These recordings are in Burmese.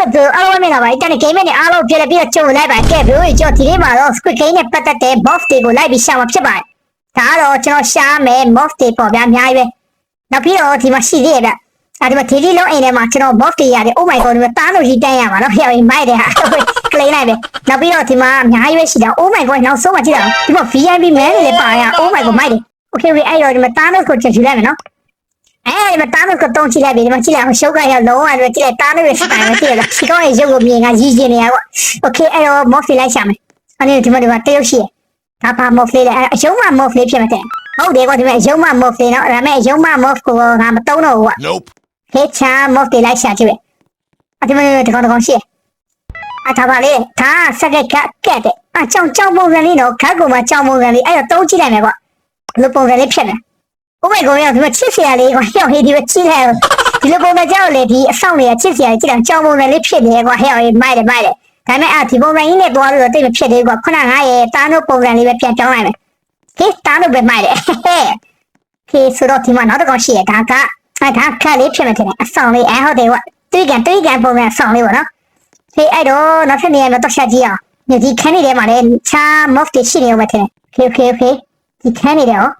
တော့သူအားလုံးမင်္ဂလာပါတန်ဂိမ်းနဲ့အားလုံးပြန်ပြီးတော့ကြုံလိုက်ပါကဲဘရိုကျွန်တော်ဒီနေ့မှာတော့ Squid Game နဲ့ပတ်သက်တဲ့ buff တွေကိုလိုက်ပြီးရှာမှာဖြစ်ပါတယ်ဒါကတော့ကျွန်တော်ရှာမယ် buff တွေပေါ့ဗျာအများကြီးပဲနောက်ပြီးတော့ဒီမှာရှိသေးရဲ့ဗျအဲဒီမှာဒီဒီလုံးအိမ်ထဲမှာကျွန်တော် buff တွေရတယ် oh my god ဒီမှာတားလို့ကြီးတန်းရမှာနော်ဖျော်ရင်မိုက်တယ်ဟာကလိန်လိုက်ပဲနောက်ပြီးတော့ဒီမှာအများကြီးပဲရှိတာ oh my god နောက်ဆုံးမှကြည့်တာဒီမှာ VIP man တွေလည်းပါရ oh my god မိုက်တယ် okay အဲ့တော့ဒီမှာတားလို့ကိုချက်ယူလိုက်မယ်နော် 哎，你们单独个东西来别，你们进来我修改一下龙啊，你们进来单独的是单独的了，提高一些我们应该理解的呀。OK，哎呦，莫非来下面，啊，你怎么怎么都有些，他把莫非来，哎，有嘛莫非偏没得，好的，我这边有嘛莫非，然后咱们有嘛莫非，俺们都弄我。Nope。黑枪莫非来下这边，啊，这边这个这个些，啊，他把嘞，他是个干干的，啊，叫叫某人哩喏，看过嘛，叫某人哩，哎呦，都进来没过，那某人哩偏了。 ကက်ကကက်တဲ့အကြောင်ကြောင်ပုံစံလေးနော်ခက်ကောင်မှာကြောင်ပုံစံလေးအဲ့တော့တုံးကြည့်လိုက်မယ်ကွာဘယ်လိုပုံစံလေးဖြစ်လဲ Oh my god ဒီမှာချစ်စရာလေးကွာဟဲ့ဟေးဒီမှာချစ်တယ်ဒီလိုပုံစံကြောက်လေဒီအဆောင်တွေကချစ်စရာကြီးကြည့်တယ်ကြောင်ပုံစံလေးဖြစ်နေကွာဟဲ့ဟေးမိုက်တယ်မိုက်တယ်ဒါပေမဲ့အာဒီပုံစံကြီးနဲ့သွားလို့တော့တိတ်မဖြစ်သေးကွာခုနကငါရဲ့တားနို့ပုံစံလေးပဲပြန်ပြောင်းလိုက်မယ်ဟေးတားနို့ပဲမိုက်တယ်ဟဲ့ဟေးဆိုတော့ဒီမှာနောက်တစ်ကောင်ရှိရဒါကအဲဒါခက်လေးဖြစ်နေတယ်အဆောင်လေးအဲဟုတ်တယ်ကွာတွေးကန်တွေးကန်ပုံစံအဆောင်လေးပေါ့နော်ဟေးအဲ့တော့နောက်ထပ်နေရာမှာတော့ချက်ကြည့်အောင်ဒီခန်းလေးထဲမှာလည်းချာ mof တွေရှိနေအောင်ပဲထင်တယ် okay okay okay ဒီခန်းလေးတော့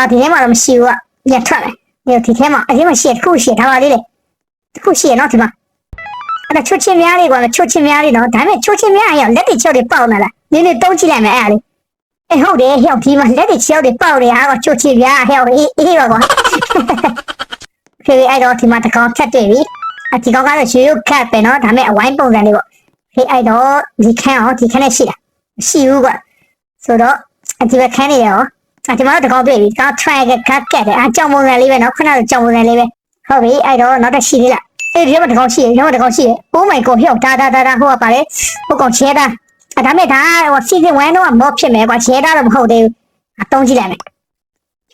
အာဒီထဲမှာတော့မရှိဘူးကညက်ထွက်မယ်ဒီဒီထဲမှာအရင်မရှိရတစ်ခုရှိရဒါပါလေးလေတစ်ခုရှိရနော်ဒီမှာအဲ့ဒါချွတ်ချင်းများလေးကွာချွတ်ချင်းများလေးနော်ဒါပေမဲ့ချွတ်ချင်းများရင်လက်တွေချောက်တွေပေါက်နေလားနင်းနေတုံးကြည့်လိုက်မယ်အဲ့ဒါလေးအေးဟုတ်တယ်ဟျောက်ဒီမှာလက်တွေချောက်တွေပေါက်နေဟာကချွတ်ချင်းများဟျောက်အေးအေးပါကွာဖေးအဲ့တော့ဒီမှာတကောင်ဖြတ်တွေ့ပြီအဒီကောင်ကတော့ရေရုပ်ခတ်ပဲနော်ဒါပေမဲ့အဝိုင်းပုံစံလေးပေါ့ဖေးအဲ့တော့ဒီခန်းအောင်ဒီခန်းနဲ့ရှိတာမရှိဘူးကွာဆိုတော့ဒီဘက်ခန်းနေရော အဒီမှာတော့တကောက်တွေ့ပြီကောက် try ကကတ်ကက်တယ်အကြောင်ပုံစံလေးပဲနော်ခုနကကြောင်ပုံစံလေးပဲဟုတ်ပြီအဲ့တော့နောက်တစ်ရှိသေးလားအဲ့ဒီမှာတကောက်ရှိရဒီမှာတကောက်ရှိရ Oh my god ဟေ့ဒါဒါဒါဒါဟိုကပါလေဟိုကောင်ချဲတာအဒါမဲ့ဒါဟို season 1တော့မော့ဖြစ်မယ်ကွာချဲတာတော့မဟုတ်သေးဘူးအတုံးကြည့်လိုက်မယ်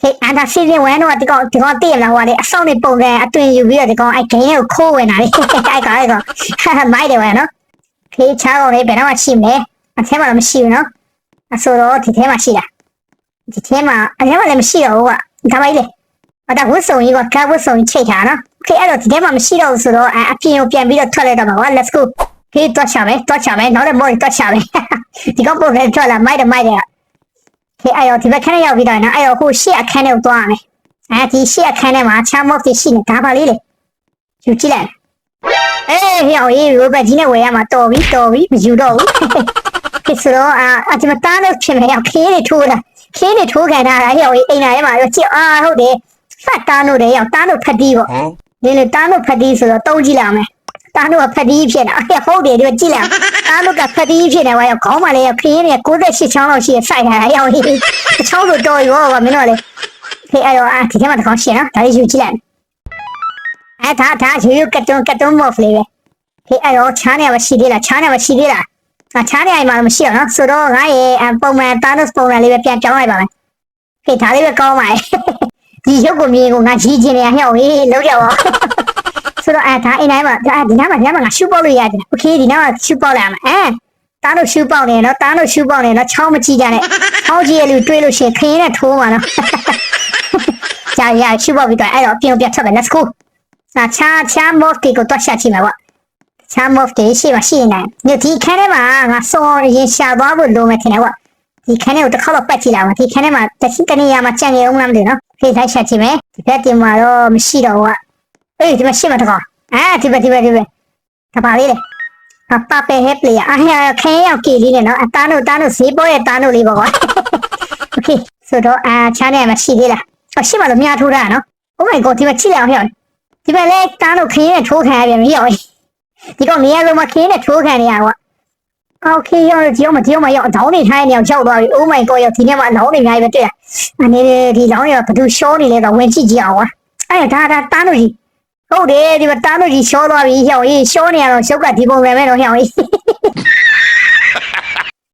ဟေးအဒါ season 1တော့ဒီကောင်ဒီကောင်သိရမလားဟိုကလေအဆောင်နေပုံစံအတွင်ယူပြီးတော့ဒီကောင်အဲ့ game ကိုခိုးဝင်တာလေအဲ့ကောင်အဲ့ကောင်မိုက်တယ်ဝဲနော်ခေးချားကောင်လေးဘယ်တော့မှရှိမလဲအထဲမှာတော့မရှိဘူးနော်အဆိုတော့ဒီထဲမှာရှိတာ ဒီထဲမှာအထဲမှာလည်းမရှိတော့ဘူးကဒါပါလေအတဝတ်စုံကြီးကကဝတ်စုံကြီးချိန်ထားနော်ခေအဲ့တော့ဒီထဲမှာမရှိတော့ဘူးဆိုတော့အပြင်ကိုပြန်ပြီးတော့ထွက်လိုက်တော့မှာကွာ let's go ခေးတွက်ချမယ်တွက်ချမယ်နောက်တဲ့ဘောကြီးတွက်ချမယ်ဒီကောက်ပေါ်ထဲထွက်လာမိုက်တမိုက်တဲ့ခေးအဲ့တော့ဒီဘက်ခန်းထဲရောက်ပြီးတော့နော်အဲ့တော့ဟိုရှေ့အခန်းထဲကိုသွားရမယ်အဲဒီရှေ့အခန်းထဲမှာချမ်းမော့တွေရှိနေဒါပါလေးလေယူကြည့်လိုက်အေးဟိုရေးရိုးဘက်ကြီးနဲ့ဝယ်ရမှာတော်ပြီတော်ပြီမယူတော့ဘူးခေးဆိုတော့အာအဒီမှာတားလို့ဖြစ်မယ်ရောက်ခေးတွေထိုးလာ ခင်းနေထိုးခံတာဟဲ့ဟိုအိမ်နာထဲမှာရောကြည့်အာဟုတ်တယ်ဖတ်တားလို့တယ်ရောက်တားလို့ဖတ်တီးပေါ့ Huh? ဒီလေတားလို့ဖတ်တီးဆိုတော့တုံးကြည့်လာမယ်တားလို့ကဖတ်တီးဖြစ်နေတာဟဲ့ဟုတ်တယ်ဒီကြည့်လိုက်တားလို့ကဖတ်တီးဖြစ်နေပါရောက်ခေါင်းမလေးရောက်ခင်းနေ68ချောင်းလောက်ရှိရစိုက်ထားတာရောက်ဟေးချောင်းဆိုတော်ရောပါမင်းတို့လေခေအဲ့တော့အာဒီထဲမှာတစ်ခေါင်းရှိနော်ဒါလေးယူကြည့်လိုက်အဲဒါဒါယူယူကတ်တုံးကတ်တုံးမော့ဖလေးပဲခေအဲ့တော့ချားနေမရှိသေးလားချားနေမရှိသေးလား အချားနေအိမ်မှာမရှိတော့နော်ဆိုတော့ငါရဲ့အပုံမှန်တားနုပုံစံလေးပဲပြန်ပြောင်းလိုက်ပါမယ်ခေဒါလေးပဲကောင်းပါရဲ့ဒီရုပ်ကိုမြင်ကိုငါကြီးချင်နေရဟဲ့ဟေးလုံးကြပါဆိုတော့အဲဒါအိမ်တိုင်းမှာဒါဒီနားမှာဒီနားမှာငါရှူပေါက်လို့ရတယ်โอเคဒီနားမှာရှူပေါက်လိုက်အောင်အဲတားလို့ရှူပေါက်နေနော်တားလို့ရှူပေါက်နေနော်ချောင်းမကြည့်ကြနဲ့ချောင်းကြည့်ရလူတွေးလို့ရှိရင်ခင်းနဲ့ထိုးမှာနော်ကြာရရှူပေါက်ပြီးတော့အဲ့တော့အပြင်ကိုပြတ်ထွက်မယ် let's go အာချာချာ move ကိုတွတ်ချက်ချိမှာပေါ့ ချမ်းမော့တေးရှိမရှိနေတယ်ဒီခန်းထဲမှာငါစောရင်ရှာသွားဖို့လိုမယ်ထင်တယ်ကွာဒီခန်းထဲကိုတစ်ခါတော့ပတ်ကြည့်လာမှာဒီခန်းထဲမှာတချိတနေရာမှာကြံနေအောင်လားမသိနော်ဖေးလိုက်ချက်ကြည့်မယ်ဒီဘက်တင်မှာတော့မရှိတော့ဘူးကအေးဒီမှာရှိမှာတကောင်အာဒီဘက်ဒီဘက်ဒီဘက်တပါလေးလေအပပဟက်ပလေအာဟခင်းရောက်ကြည့်လေးနဲ့နော်အသားတို့သားတို့ဈေးပေါ်ရဲ့သားတို့လေးပေါ့ကွာโอเคဆိုတော့အာချမ်းထဲမှာရှိသေးလားအရှိမှတော့မြားထိုးတာနော် Oh my god ဒီမှာချိလိုက်အောင်ဟဲ့ဒီဘက်လေသားတို့ခင်းရဲ့ထိုးခံရပြန်ပြီဟဲ့ ဒီကောင်နေရာလုံးမှာခင်းနဲ့ထိုးခံနေရကွာโอเคရောဒီရောမဒီရောမရောအတောင်းနေထိုင်းနေအောင်ရောက်သွားပြီ Oh my god ရောဒီနေ့မှာလောင်းနေအများကြီးပဲတွေ့ရအနေနဲ့ဒီလောင်းရောဘသူရှောနေလဲတော့ဝင်ကြည့်ကြည့်အောင်ကွာအဲ့ဒါဒါတားလို့ကြီးဟုတ်တယ်ဒီမှာတားလို့ကြီးရှောသွားပြီဟျောင်းကြီးရှောနေရတော့ရှုပ်ကဒီပုံစံပဲတော့ဟျောင်းကြီး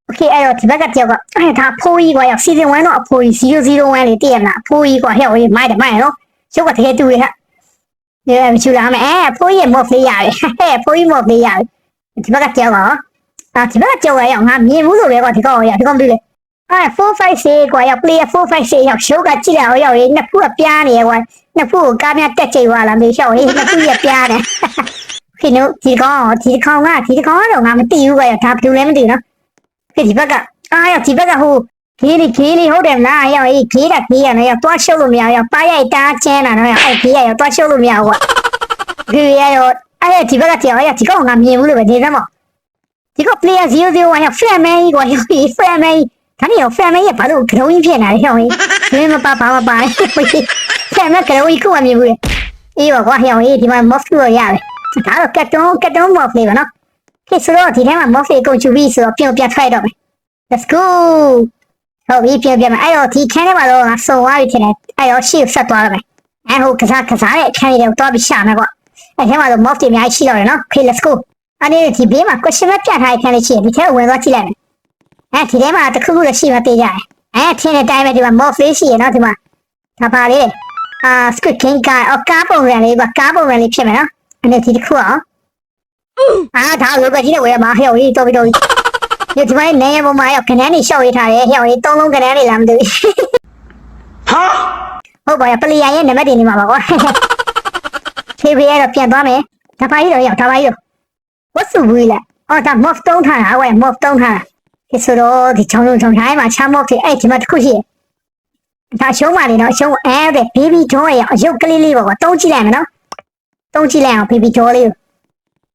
โอเคအဲ့တော့ဒီဘက်ကတယောက်ကအဲ့ဒါဖိုးကြီးကွာရောက် season 1တော့အဖိုးကြီး001လေးတည့်ရမလားအဖိုးကြီးကွာဟျောင်းကြီးမိုက်တယ်မိုက်နော်ရှုပ်ကတကယ်တူရဟဲ့ ဒီမချူလာမယ်အဲဖိုးရဲ့မော့ဖလေးရတယ်ဟဲ့ဖိုးကြီးမော့ဖလေးရတယ်ဒီဘက်ကကြောက်ပါအာဒီဘက်ကကြောက်ရအောင်ငါမြင်ဘူးဆိုပဲကွာဒီကောင်ရဒီကောင်ပြီလေအဲ456ကွာရောက် player 456ရောက် show ကကြည့်ရအောင်ရောက်ရေးနှစ်ဖူးကပြားနေရကွာနှစ်ဖူးကိုကားများတက်ချိန်သွားလားမေရှောက်ရေးနှစ်ဖူးရပြားတယ်ခခေနို့ဒီကောင်ဒီကောင်ကဒီကောင်ကတော့ငါမသိဘူးကွာဒါဘယ်လိုလဲမသိဘူးနော်ခေဒီဘက်ကအာရဒီဘက်ကဟို ဂေးလေးဂေးလေးဟုတ်တယ်မလားရောက်အေးဂေးတာဂေးရနော်ရောက်သွားရှုပ်လို့မရရောက်ပါရိုက်တားချမ်းတာနော်ရောက်အဲ့ဂေးရရောက်သွားရှုပ်လို့မရဘူးကွာဂေးရရောအဲ့ဒီဘက်ကတရားရဒီကောင်ငါမြင်ဘူးလို့ပဲနေသမောဒီကောင် player 001ရောက် fan man ကြီးကွာရောက် fan man ဒါနဲ့ရောက် fan man ရဲ့ဘာလို့ကရုံးကြီးဖြစ်နေတာလဲရောက်လင်းမပါဘာမပါ fan man ကရုံးကြီးကိုမမြင်ဘူးလေအေးပါကွာရောက်ဒီမှာ mof လို့ရတယ်ဒါတော့ကတ်တုံးကတ်တုံး mof လေးပါနော်ခေဆိုတော့ဒီထဲမှာ mof လေးကိုချူပြီးဆိုတော့ပြုံပြထွက်တော့မယ် let's go ဟုတ်ပြီပြုံပြမယ်အဲ့တော့ဒီခန်းထဲမှာတော့ငါစုံသွားပြီထင်တယ်အဲ့တော့ရှေ့ဆက်သွားရမယ်အဲ့ဟိုကစားကစားတဲ့အခန်းလေးကိုတွားပြီးရှာမယ်ကွာအဲ့ထဲမှာတော့ mof တွေအများကြီးရှိတော့တယ်နော် okay let's go အဲ့ဒီဒီဘေးမှာ question mark ပြထားတဲ့အခန်းလေးရှိတယ်ဒီထဲကိုဝင်သွားကြည့်လိုက်မယ်အဲ့ဒီထဲမှာတစ်ခုခုလည်းရှိမှသိကြတယ်အဲ့ထင်းတဲ့အတိုင်းပဲဒီမှာ mof လေးရှိရနော်ဒီမှာဒါပါလေအာ squid king ကအော်ကားပုံစံလေးကကားပုံစံလေးဖြစ်မယ်နော်အဲ့ဒီဒီတစ်ခုအောင်အာဒါလိုပဲကြီးနဲ့ဝယ်မှာဟဲ့ဟိုတော်ပြီတော်ပြီ ဒီဒီမိုင်းနေရပေါ်မှာရောက်ခဏနေရှောက်ရေးထားတယ်ဟဲ့ဟိုသုံးလုံးခဏနေလားမသိဘူးဟာဟုတ်ပါရဲ့ပလီယာရဲ့နံပါတ်တင်နေမှာပါကွာဖေဖေရတော့ပြန်သွားမယ်ဒါပါကြီးတော့ရောက်ဒါပါကြီးတော့ဝတ်စုဘူးလေအော်ဒါ mof တုံးထားတာဝဲ mof တုံးထားတာဒီဆိုတော့ဒီချောင်းလုံးချောင်းတိုင်းမှာချမ်း mof တွေအဲ့ဒီမှာတစ်ခုရှိတယ်ဒါရှုံးပါလေနော်ရှုံးအဲ့တဲ့ baby doll ရဲ့အယုတ်ကလေးလေးပေါ့ကွာတုံးကြည့်လိုက်မယ်နော်တုံးကြည့်လိုက်အောင် baby doll လေးကို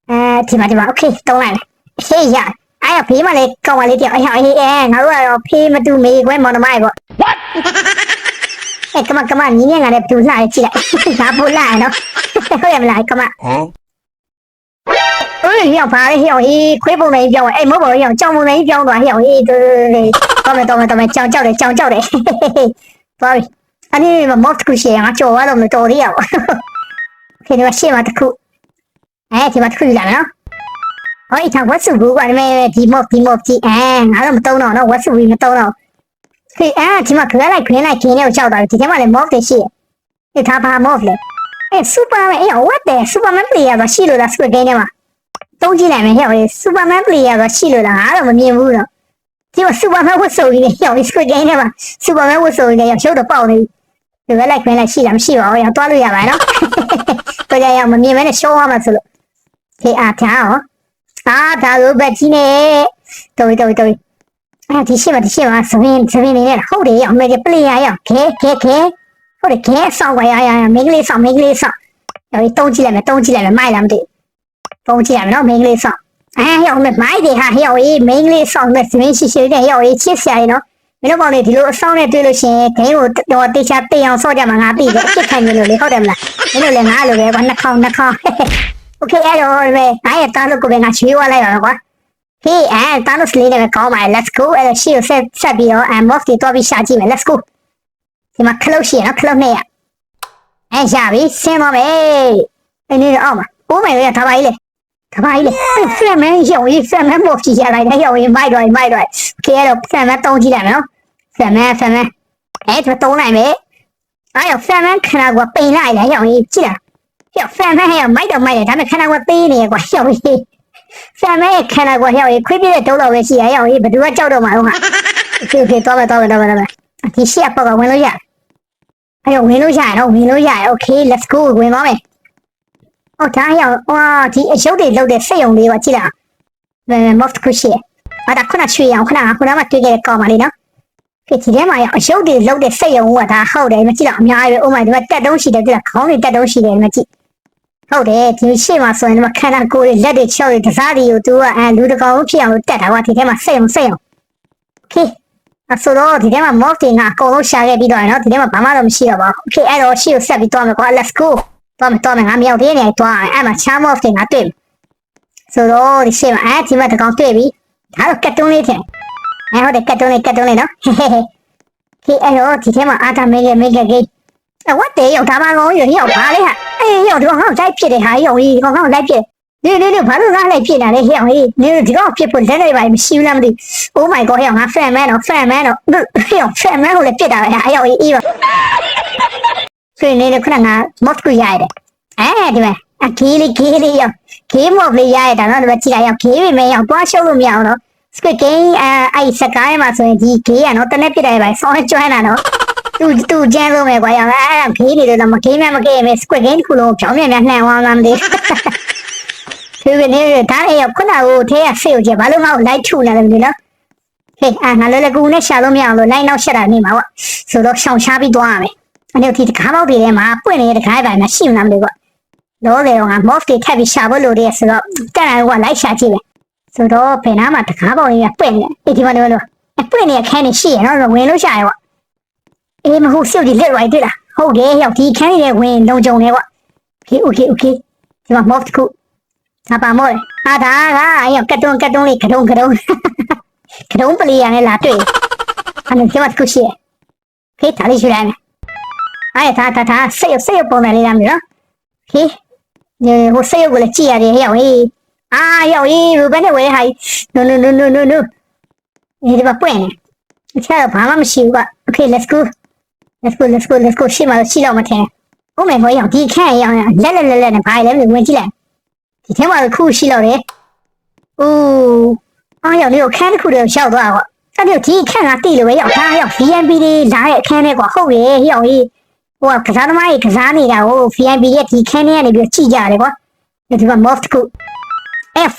အဲဒီမှာဒီမှာ okay တုံးလိုက်မယ်ဟေးရ အဲ့တော့ဖေးမလေးကောင်းမလေးတယောက်အဲ့ဟေးအဲငါတို့ကတော့ဖေးမတူမေခွဲမောင်နှမရေပေါ့ what အဲ့ကမကမညီငယ်ကလည်းပြူလှရကြည့်လိုက်ငါပို့လှရနော်ဟုတ်ရမလားကမဟမ်เอ้ยเหี่ยวพาเหี่ยวอีคุยบ่แม่นเปียวเอ้ยหมอบ่เหี่ยวจ่องบ่แม่นเปียวตัวเหี่ยวอีตัวเลยตอมตอมตอมจ่องจ่องเลยจ่องจ่องเลยบอยอันนี้มันมอกกูเสียงจ่อว่าတော့ไม่ต่อเดียวโอเคเดี๋ยวเสียมาตะคุเอ้ยที่มาตะคุอยู่แล้วเนาะ ဟောဒီထောင်ဝတ်စုဘူးကွာဒီမဲ့ဒီမော့ဒီမော့ဒီအဲငါတော့မတုံးတော့နော်ဝတ်စုဘူးမတုံးတော့ခေအာဒီမှာခရလိုက်ခင်းလိုက်ခင်းနဲ့ချောက်တာဒီထဲမှာလည်းမော့တယ်ရှိတယ်ဒါဘာမော့လဲအဲစူပါမန်အဲဝတ်တယ်စူပါမန်ပလေယာကရှိလို့လားစူပါဂိမ်းထဲမှာတုံးကြည့်လိုက်မယ်ဟဲ့ဟောစူပါမန်ပလေယာကရှိလို့လားငါတော့မမြင်ဘူးတော့ဒီမှာစူပါမန်ဝတ်စုကြီးနဲ့ဟောစူပါဂိမ်းထဲမှာစူပါမန်ဝတ်စုကြီးနဲ့ရုပ်တော့ပေါက်နေပြီဒီဘက်လိုက်ခွင်းလိုက်ရှိလားမရှိပါဘူး။ရောက်သွားလို့ရပါတယ်နော်။ကိုကြရအောင်မမြင်မဲနဲ့ရှုံးသွားမှဆိုလို့။ဟေးအားထားရော။ အာဒါလိုပဲကြီးနေတော်တော်တော်အဲဒီရှိမဒီရှိမစပင်းစပင်းနေနဲ့ဟုတ်တယ်အောင်မေပလေယာရောက်ခဲခဲခဲဟုတ်တယ်ခဲဆောင်းပါရရမင်းကလေးဆောင်းမင်းကလေးဆောင်းရောတုံးကြည့်လိုက်မယ်တုံးကြည့်လိုက်မယ်မိုက်လားမသိဘူးပုံကြည့်ရမယ်နော် main လေးဆောင်အဲဟဲ့အောင်မိုက်တယ်ဟာဟဲ့အောင်ရေး main လေးဆောင်နဲ့စမင်းရှိရှိတဲ့ဟဲ့အောင်ရေးချစ်စရာရေနော်မင်းတို့ပေါင်းနေဒီလိုအဆောင်နဲ့တွေ့လို့ရှိရင်ဂိမ်းကိုတော့တေချာတေအောင်ဆော့ကြမှာငါသိတယ်အစ်ခံနေလို့လေဟုတ်တယ်မလားမင်းတို့လည်းငါလိုပဲကွာနှာခေါင်းနှာခေါ င်း Okay အဲ့တော့ပဲငါရဲ့တားလို့ကိုပဲငါချွေးဝလိုက်ပါတော့ကွာဟေးအဲတားလို့စလေးနဲ့ကောင်းပါလေ let's go အဲ့တော့ရှေ့ကိုဆက်ဆက်ပြီးတော့ and mof တွေတော့ပြီးရှာကြည့်မယ် let's go ဒီမှာခလုတ်ရှိရနော်ခလုတ်နဲ့ရအဲရပြီဆင်းပါမယ်အဲ့ဒီတော့အောက်မှာအိုးမယ်ရထားပါလေကဘာကြီးလေဖက်မန်ရောင်ကြီးဖက်မန်မော်ကြည့်ရလိုက်တယ်ရောင်ကြီးမိုက်တော့မိုက်တော့ကဲတော့ဖက်မန်တုံးကြည့်လိုက်မယ်နော်ဖက်မန်ဖက်မန်အဲ့ဒါတုံးလိုက်မယ်အဲ့ရောဖက်မန်ခဏကပိန်လိုက်တယ်ရောင်ကြီးကြည့်လား ရောဖက်မန်ရောမိုက်တော့မိုက်တယ်ဒါပေမဲ့ခဏကသေးနေကွာရောင်ကြီးဖက်မန်ခဏကရောင်ကြီးခွေးပြတဲ့တုံးတော့ပဲရှိရရောင်ကြီးဘယ်သူကကြောက်တော့မှာဟုတ်ဟာโอเคโอเคတော့မယ်တော့မယ်တော့မယ်တော့မယ်ဒီရှေ့ပေါ့ကဝင်လို့ရအဲ့ရောဝင်လို့ရရတော့ဝင်လို့ရရโอเค let's go ဝင်ပါမယ် ။အော်ဒါရောက်ဟွာဒီအရုပ်တွေလုပ်တဲ့စက်ရုံလေးပါကြည့်လား။အဲမော့ဖ်ခုရှိ။အာဒါခုနချွေအောင်ခုနကခုနကတွေ့ခဲ့တဲ့ကောင်ပါလေနော်။ကဲဒီထဲမှာရောက်အရုပ်တွေလုပ်တဲ့စက်ရုံကဒါဟုတ်တယ်မကြည့်တော့အများကြီးပဲ။ Oh my ဒီမှာတက်တုံးရှိတယ်ကြည့်လားခေါင်းတွေတက်တုံးရှိတယ်မကြည့်။ ဟုတ်တယ်ဒီရှေ့မှာဆိုရင်ဒီမှာခန္ဓာကိုယ်တွေလက်တွေချောက်တွေတစားတွေကိုသူကအဲလူတကောင်ဖြစ်အောင်တက်တာကဒီထဲမှာစက်ရုံစက်ရုံ။ Okay အဆိုတော့ဒီထဲမှာ mock တွေကအကုန်လုံးရှာခဲ့ပြီးတော့နော်ဒီထဲမှာဘာမှတော့မရှိတော့ပါဘူး။ Okay အဲ့တော့ရှေ့ကိုဆက်ပြီးတော့မယ်ကွာ let's go တော့မယ်တော့မယ်ငါမြောက်သေးတယ်တွားအဲ့မှာချမ်းမော့ဖ်တွေငါတွေ့ဆိုတော့ဒီရှေ့မှာအဲ့ဒီမှာတကောင်တွေ့ပြီဒါတော့ကတ်တုံးလေးထင်အဲ့ဟုတ်တယ်ကတ်တုံးလေးကတ်တုံးလေးနော်ခေအဲ့တော့ဒီထဲမှာအာတာမေဂေမေဂေဂိတ်အ ဝတ်တေရောက်ဒါမှကောရရောက်ပါလေဟာအေးရောက်ဒီကောင်ဟောက်လိုက်ဖြစ်တယ်ဟာရောက်ကြီးဒီကောင်ဟောက်လိုက်ဖြစ်နေနေနေဘာလို့ငါလိုက်ဖြစ်နေလဲဟဲ့အောင်ကြီးနေဒီကောင်ဖြစ်ဖို့လက်နေပါမရှိဘူးလားမသိ Oh my god ဟဲ့ငါ fan man တော့ fan man တော့ဟဲ့ fan man ကိုလည်းပြစ်တာပဲဟာရောက်ကြီးအေးပါဆွေနေတဲ့ခုနက mod ကိုရတယ်အဲဒီမှာအခေးလေးခေးလေးရောက်ခေး mod လေးရရတာနော်ဒီမှာကြည့်လိုက်ရောက်ခေးပဲမရောက်သွားရှုပ်လို့မရအောင်နော် squid game အဲအဲ့စကိုင်းမှာဆိုရင်ဒီခေးကနော်တနေ့ပြစ်တယ်ပဲဆောင်းကျွမ်းတာနော် သူသူကျန်းလို့မယ်ကွာရောက်အဲ့ဒါခေးနေတယ်တော့မခေးမှမခေးမယ် squid game တစ်ခုလုံးဖြောင်းမြန်မြန်နှံသွားမှမသိဖေဖေနေဒါလည်းရောက်ခုနကထဲကဆေးကိုကျဘာလို့ငါ့ကိုလိုက်ထုလာလဲမသိနော်ဟေးအာငါလည်းလည်းကူနဲ့ရှာလို့မရအောင်လို့လိုက်နောက်ရှက်တာနေမှာပေါ့ဆိုတော့ရှောင်ရှားပြီးသွားရမယ်အဲ့ဒီဒီကားပေါက်တွေထဲမှာပွင့်နေတဲ့ကားပိုင်းမှာရှိမလားမသိဘူးပေါ့လောလေတော့ငါ mof တွေထပ်ပြီးရှာဖို့လိုတယ်ဆိုတော့တက်တယ်ကလိုက်ရှာကြည့်မယ်ဆိုတော့ဘယ်နားမှာတကားပေါက်ကြီးကပွင့်နေအေးဒီမှာဒီမှာလို့ပွင့်နေတဲ့ခန်းနေရှိရနော်ဝင်လို့ရှာရပေါ့ အေးမဟုတ်စုပ်ဒီလက်ရိုက်တွေ့လားဟုတ်တယ်ရောက်ဒီခန်းကြီးရဲ့ဝင်လုံကြုံနေပေါ့ okay okay okay ဒီမှာ mof တခုဒါပါမို့အာဒါကအဲ့ရောက်ကတ်တွန်းကတ်တွန်းလေးကတုံးကတုံးကတုံးပလီရနဲ့လာတွေ့အဲ့ဒီမှာတခုရှိရခေးထားလေးယူလိုက်မယ်အဲ့ဒါဒါဒါစိတ်စိတ်ပုံနေလေးလားမလို့ခေးဒီဟိုစိတ်ကိုလည်းကြည့်ရတယ်ဟဲ့ဟေးအာရောက်ရေးရူဘန်နဲ့ဝဲဟာ no no no no no no ဒီမှာပွင့်နေချာဘာမှမရှိဘူးက okay let's go let's go let's go let's go ရှေ့မှာရှိတော့မထင်ဟုတ်မယ်ဘောရောက်ဒီခန့်ရောက်လက်လက်လက်လက်နဲ့ဘာလဲမဝင်ကြည့်လိုက်ဒီထဲမှာခုရှိတော့တယ်အိုးအားရောက်နေကိုခန်းတစ်ခုတည်းရောက်သွားတော့အဲ့ဒီဒီခန့်ကတိလို့ပဲရောက်သားရောက် VNB တွေလာရဲ့အခန်းထဲကွာဟုတ်ရဲ့ရောက်ရေးဟိုကကစားသမားကြီးကစားနေတာဟို VNB ရဲ့ဒီခန်းထဲကနေပြီးကြည့်ကြတယ်ကွာဒီမှာ mof တစ်ခု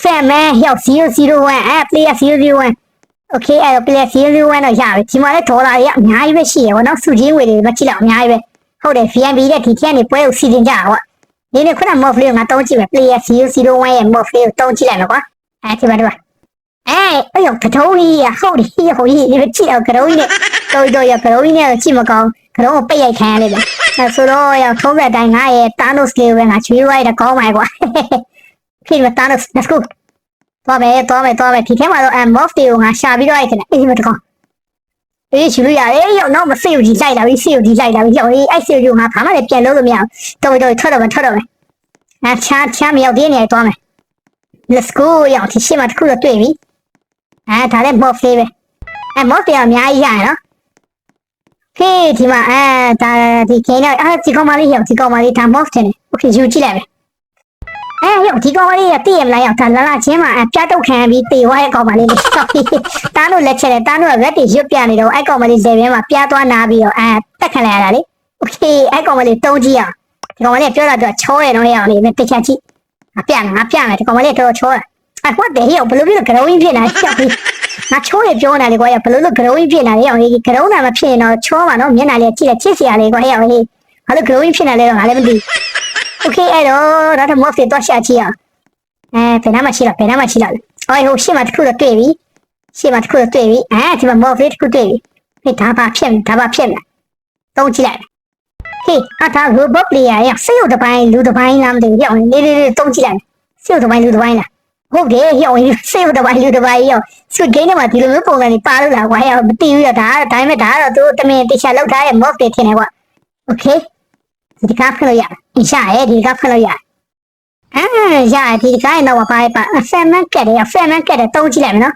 FM ရောက်001အဲ player 001 okay အဲ့တော့ player 001တော့ရပြီဒီမှာလည်းဒေါ်လာတွေကအများကြီးပဲရှိရပါတော့စုချင်းဝေတွေမကြည့်တော့အများကြီးပဲဟုတ်တယ် VNB တဲ့ဒီထဲကနေပွဲကိုစီစဉ်ကြတာကွာဒီနေ့ခုန mof လေးကိုငါတုံးကြည့်မယ် player 001ရဲ့ mof လေးကိုတုံးကြည့်လိုက်မယ်ကွာအဲဒီမှာဒီမှာအဲအဲ့ရောကတုံးကြီးရဟုတ်တယ်ဟိုကြီးဒီကြည့်တော့ကတုံးကြီးနဲ့တော်တော်ရကတုံးကြီးနဲ့ကြည့်မကောင်းကတုံးကိုပိတ်ရိုက်ခံရလိမ့်မယ်အဲဆိုတော့ရထုံးတဲ့အတိုင်းငါရဲ့ Thanos လေးပဲငါချွေးရိုက်တာကောင်းပါကွာဖြစ်မ Thanos let's go သွားမယ်သွားမယ်သွားမယ်ဒီထဲမှာတော့ am mof တွေကိုငါရှာပြီးတော့အဲ့ဒါအေးမတကောင်အေးယူလို့ရတယ်ရောက်တော့မစေကိုဒီလိုက်လာပြီစေကိုဒီလိုက်လာပြီရောက်အေးအဲ့စေကိုငါဘာမှလည်းပြန်လို့လို့မရအောင်တော်တော်ထွက်တော့မယ်ထွက်တော့မယ်အဲချာချာမရောက်သေးနေသွားမယ် let's go ရောက်ဒီရှေ့မှာတစ်ခုတော့တွေ့ပြီအဲဒါလည်း mof လေးပဲအဲ mof တွေအများကြီးရရနော်ဖေးဒီမှာအဲဒါဒီကိန်းတော့အဲဒီကောင်မလေးရောက်ဒီကောင်မလေးဒါ mof တင်တယ် okay ယူကြည့်လိုက်မယ် အဲရောက်ဒီကောင်မလေးကတည့်ရမလားရောက်ဒါလာလာချင်းမှာအပြတ်တုတ်ခံပြီးတေဝါရဲ့ကောင်မလေးလေး sorry တားလို့လက်ချက်တယ်တားလို့ရက်တွေရွတ်ပြနေတော့အဲ့ကောင်မလေးလေဘဲမှာပြားသွားနာပြီးတော့အဲတက်ခံလိုက်ရတာလေ okay အဲ့ကောင်မလေးတုံးကြည့်အောင်ဒီကောင်မလေးပြောတာတော့ချောရတော့ရအောင်လေမတစ်ချက်ကြည့်ငါပြငါပြမယ်ဒီကောင်မလေးတော့ချောရအဲ့ဟိုတဲ့ရောက်ဘလို့ပြီးတော့ဂရုံးကြီးဖြစ်နေရှောက်ပြီးငါချိုးရပြောနေတယ်ကွာဘလို့လို့ဂရုံးကြီးဖြစ်နေတယ်ရောက်ဟေးဂရုံးနာမဖြစ်ရင်တော့ချောမှာနော်မျက်နှာလေးကြည့်တယ်ချစ်စရာလေးကွာရောက်ဟေးဘာလို့ဂရုံးကြီးဖြစ်နေလဲတော့ငါလည်းမသိ okay အဲ့တော့ဒါတော့ mof တွေတော့ရှာကြည့်အောင်အဲဘယ်နားမှာရှိတော့ဘယ်နားမှာရှိတော့လဲအော်ဟိုရှေ့မှာတစ်ခုတော့တွေ့ပြီရှေ့မှာတစ်ခုတော့တွေ့ပြီအဲဒီမှာ mob လေးတစ်ခုတွေ့ပြီဟေးဒါပါဖြစ်ဒါပါဖြစ်မယ်တုံးကြည့်လိုက်ဟေးအတာ robot player ရစေရုပ်တစ်ပိုင်းလူတစ်ပိုင်းလားမသိဘူးရောက်နေလေးလေးတုံးကြည့်လိုက်စေရုပ်တစ်ပိုင်းလူတစ်ပိုင်းလားဟုတ်တယ်ရောက်ရင်စေရုပ်တစ်ပိုင်းလူတစ်ပိုင်းရောက်ဆွတ်ဂိမ်းထဲမှာဒီလိုမျိုးပုံစံတွေပါလို့လားကွာရောက်မသိဘူးရဒါဒါပေမဲ့ဒါကတော့သူတမင်တခြားလောက်ထားတဲ့ mob တွေထင်တယ်ကွာ okay ဒီကဖလို့ရရှာရဲဒီကဖလို့ရ အာရဒီကိုင်းတော့ပါပါဖက်မန်ကက်တယ်ဖက်မန်ကက်တယ်တုံးကြည့်လိုက်မယ်နော်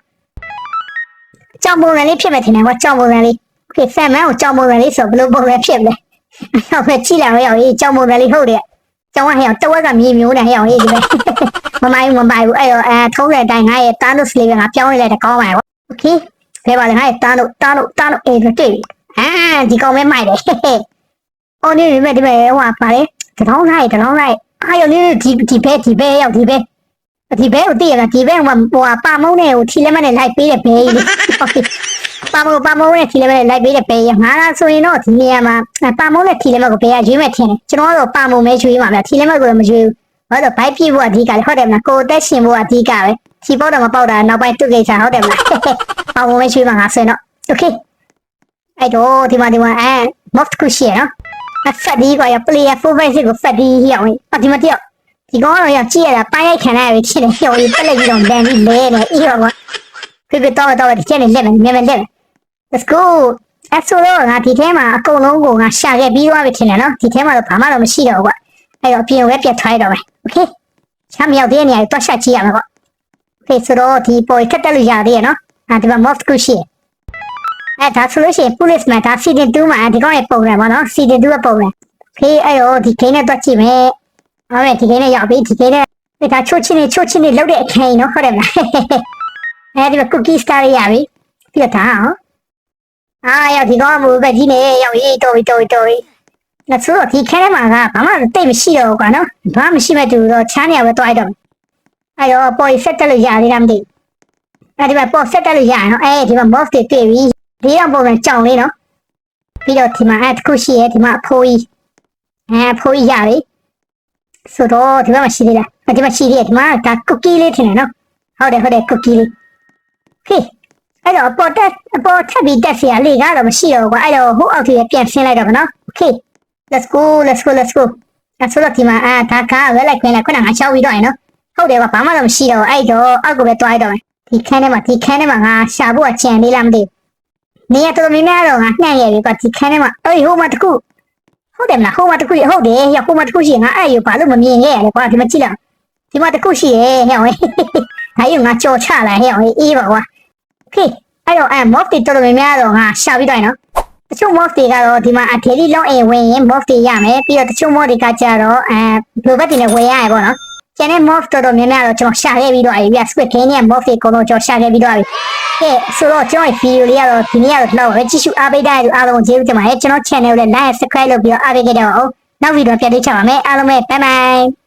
ကြောင်ပုံစံလေးဖြစ်မယ်ထင်တယ်ကွာကြောင်ပုံစံလေးโอเคဖက်မန်ကိုကြောင်ပုံစံလေးဆိုဘယ်လိုပုံစံဖြစ်မလဲဟုတ်ပဲကြည့်လိုက်ရောရေးကြောင်ပုံစံလေးဟုတ်တယ်ကျောင်းကဟဲ့တဝက်ကမြေမျိုးနဲ့ဟဲ့အောင်ရေးဒီပဲမမိုင်းမမိုင်းဘူးအဲ့တော့အဲထုံးတဲ့အတိုင်းငါရဲ့တားလို့စလေးပဲငါပြောင်းလိုက်တဲ့ကောင်းပါရောโอเคဖဲပါလေငါရဲ့တားလို့တားလို့တားလို့အေးတွေ့ပြီအာဒီကောင်မဲမိုက်တယ် အော်နေဒီမဲ့ဒီမဲ့ဟိုပါလေတထောင်းလိုက်တထောင်းလိုက် အာယောလေးဒီဒီဘဲဒီဘဲရောက်ဒီဘဲဒီဘဲကိုတည့်ရတာဒီဘဲကဟိုပါမုံနဲ့ဟိုထီလက်မနဲ့လိုက်ပေးတဲ့ဘဲကြီးပါမုံပါမုံနဲ့ထီလက်မနဲ့လိုက်ပေးတဲ့ဘဲကြီးငါလားဆိုရင်တော့ဒီနေရာမှာပါမုံနဲ့ထီလက်မကိုဘဲကရွေးမဲ့ထင်တယ်ကျွန်တော်ကတော့ပါမုံပဲရွေးမှာဗျထီလက်မကိုလည်းမရွေးဘူးဘာလို့ဘိုက်ပြဖို့အဓိကလေဟုတ်တယ်မလားကိုအသက်ရှင်ဖို့အဓိကပဲချီပေါက်တော့မပေါက်တာနောက်ပိုင်းသူ့ကိစ္စဟုတ်တယ်မလားပါမုံပဲရွေးမှာငါဆိုရင်တော့โอเคအဲ့တော့ဒီမှာဒီမှာအဲ mock ခုရှိရနော် အဖက်ဒီကရ player 4 5 6ကိုဖက်ဒီရောက်ရင်အဒီမတယောက်ဒီကောင်တော့ရကြည့်ရတာပိုင်းရိုက်ခံရပြီဖြစ်နေရောပက်လက်ကြီးတော့လန်ပြီးလဲနေအေးရောကွာပြပြတော့တော့ဒီချက်နေလက်မယ်မြန်မြန်လက်မယ် let's go အဲ့ဆိုတော့ငါဒီထဲမှာအကုန်လုံးကိုငါရှာခဲ့ပြီးသွားပြီထင်တယ်နော်ဒီထဲမှာတော့ဘာမှတော့မရှိတော့ဘူးကွာအဲ့တော့အပြင်ဝဲပြတ်ထားရတော့မယ် okay ချမ်းမြောက်တဲ့နေရာကိုတွက်ချက်ကြည့်ရမှာကွာ okay ဆိုတော့ဒီပေါ်ကတ်တက်လို့ရသေးရနော်အာဒီမှာ mof ကူရှိ အဲ့ဒါဆိုလို့ရှိရင် police မှာဒါ season 2မှာဒီကောင်ရဲ့ပုံစံပေါ့နော် season 2ရဲ့ပုံစံဖေးအဲ့တော့ဒီဂိမ်းနဲ့တွက်ကြည့်မယ်။ဟုတ်မယ်ဒီဂိမ်းနဲ့ရောက်ပြီဒီဂိမ်းနဲ့ဒါချိုးချင်းနေချိုးချင်းနေလောက်တဲ့အခင်းနော်ဟုတ်တယ်မလား။အဲဒီမှာ cookie star ရပြီ။ပြတ်တာဟော။အာရောက်ဒီကောင်မူပဲဒီနေရောက်ရေးတော်ပြီတော်ပြီတော်ပြီ။လက်ဆိုးတော့ဒီခဲထဲမှာကဘာမှတိတ်မရှိတော့ဘူးကွာနော်။ဘာမှမရှိမဲ့တူတော့ချမ်းနေရပဲတွိုက်တော့မယ်အဲ့တော့ပေါ်ဆက်တက်လို့ရသေးလားမသိဘူးအဲ့ဒီမှာပေါ်ဆက်တက်လို့ရရနော်အဲ့ဒီမှာ mouse တွေတွေ့ပြီ ဒီတော့ပုံစံကြောင်လေးနော်ပြီးတော့ဒီမှာအဲ့တစ်ခုရှိရဲဒီမှာအဖိုးကြီးအဲအဖိုးကြီးရပြီဆိုတော့ဒီမှာရှိသေးလားဒီမှာရှိသေးတယ်ဒီမှာဒါ cookie လေးထင်တယ်နော်ဟုတ်တယ်ဟုတ်တယ် cookie လေးဟေးအဲ့တော့ပေါ်တက်ပေါ်ထပ်ပြီးတက်စီရလေကတော့မရှိတော့ဘူးကွာအဲ့တော့ဟိုအောက်ထိပြန်ဆင်းလိုက်တော့ဗောနော် okay let's go let's go let's go အဲ့ဆိုတော့ဒီမှာအာဒါကဝဲလိုက်ခွင်းလိုက်ခုနကငါချောက်ပြီးတော့ရနော်ဟုတ်တယ်ကွာဘာမှတော့မရှိတော့ဘူးအဲ့တော့အောက်ကိုပဲတွားရတော့မယ်ဒီခန်းထဲမှာဒီခန်းထဲမှာငါရှာဖို့အချင်လေးလားမသိဘူး နေရတော်တော်များများတော့ငါနှံ့ရပြီကွာဒီခန်းထဲမှာအေးဟိုမှာတခုဟုတ်တယ်မလားဟိုမှာတခုဟုတ်တယ်ဟိုမှာတခုရှိရင်ငါအဲ့ရဘာလို့မမြင်ခဲ့ရလဲကွာဒီမှာကြည့်လိုက်ဒီမှာတခုရှိရဲဟဲ့ဝဲဒါယူငါကြော်ချလာဟဲ့ဝဲအေးပါကွာ okay အဲ့တော့အဲ mob တွေတော်တော်များများတော့ငါရှာပြီးတော့ရနော်တချို့ mob တွေကတော့ဒီမှာအထေလေးလောက်အိမ်ဝင်ရင် mob တွေရမယ်ပြီးတော့တချို့ mob တွေကကြတော့အဲဘလိုဘက်တွေနဲ့ဝယ်ရရပေါ့နော် ကျန်တဲ့ mob တော်တော်များများတော့ကျွန်တော်ရှာခဲ့ပြီးတော့ပြီ squid game နဲ့ mob တွေအကုန်လုံးကျွန်တော်ရှာခဲ့ပြီးတော့ပြီကဲဆိုတော့ကျွန်တော်ရဲ့ video လေးကတော့ဒီနေ့ကတော့လောက်ပဲကြည့်ရှုအားပေးတဲ့အားလုံးကိုကျေးဇူးတင်ပါတယ်ကျွန်တော် channel ကိုလည်း like subscribe လုပ်ပြီးတော့အားပေးကြတော့အောင်နောက် video ပြန်တွေ့ချင်ပါမယ်အားလုံးပဲ bye bye